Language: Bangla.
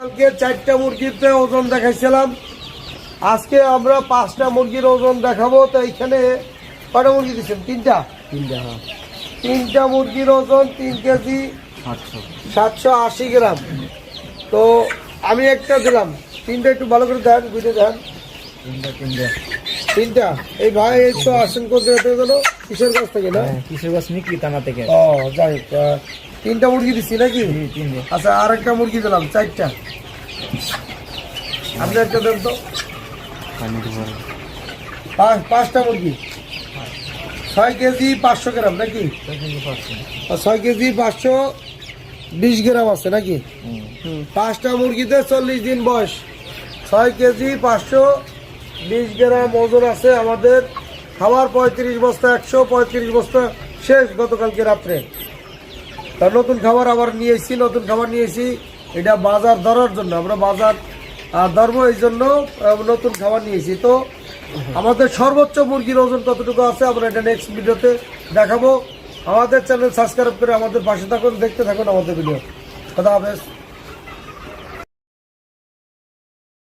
কালকে চারটা মুরগিতে ওজন দেখাইছিলাম। আজকে আমরা পাঁচটা মুরগির ওজন দেখাবো তো এইখানে কটা মুরগি দিচ্ছেন? তিনটা? তিনটা হ্যাঁ। তিনটা মুরগির ওজন তিন কেজি সাতশো। সাতশো আশি গ্রাম। তো আমি একটা দিলাম। তিনটা একটু ভালো করে দেন বুঝে দেন। তিনটা এই ভাই এই তো আসেন করতে গেল? কিসের কাছ থেকে না? হ্যাঁ কিশোরগঞ্জ মিক্রি থানা থেকে। ও যাই তিনটা মুরগি দিচ্ছি নাকি? আচ্ছা আর একটা মুরগি দিলাম চারটা। আপনি একটা দেন তো। পাঁচ পাঁচটা মুরগি। ছয় কেজি পাঁচশো গ্রাম নাকি? ছয় কেজি পাঁচশো বিশ গ্রাম আছে নাকি? পাঁচটা মুরগিতে চল্লিশ দিন বয়স। ছয় কেজি পাঁচশো বিশ গ্রাম ওজন আছে আমাদের। খাবার পঁয়ত্রিশ বস্তা, একশো পঁয়ত্রিশ বস্তা শেষ গতকালকে রাত্রে। তার নতুন খাবার আবার নিয়েছি নতুন খাবার নিয়েছি এটা বাজার ধরার জন্য, আমরা বাজার ধরবো এই জন্য নতুন খাবার নিয়েছি তো আমাদের সর্বোচ্চ মুরগির ওজন কতটুকু আছে আমরা এটা নেক্সট ভিডিওতে দেখাবো। আমাদের চ্যানেল সাবস্ক্রাইব করে আমাদের পাশে থাকুন, দেখতে থাকুন আমাদের ভিডিও কথা হাফেজ।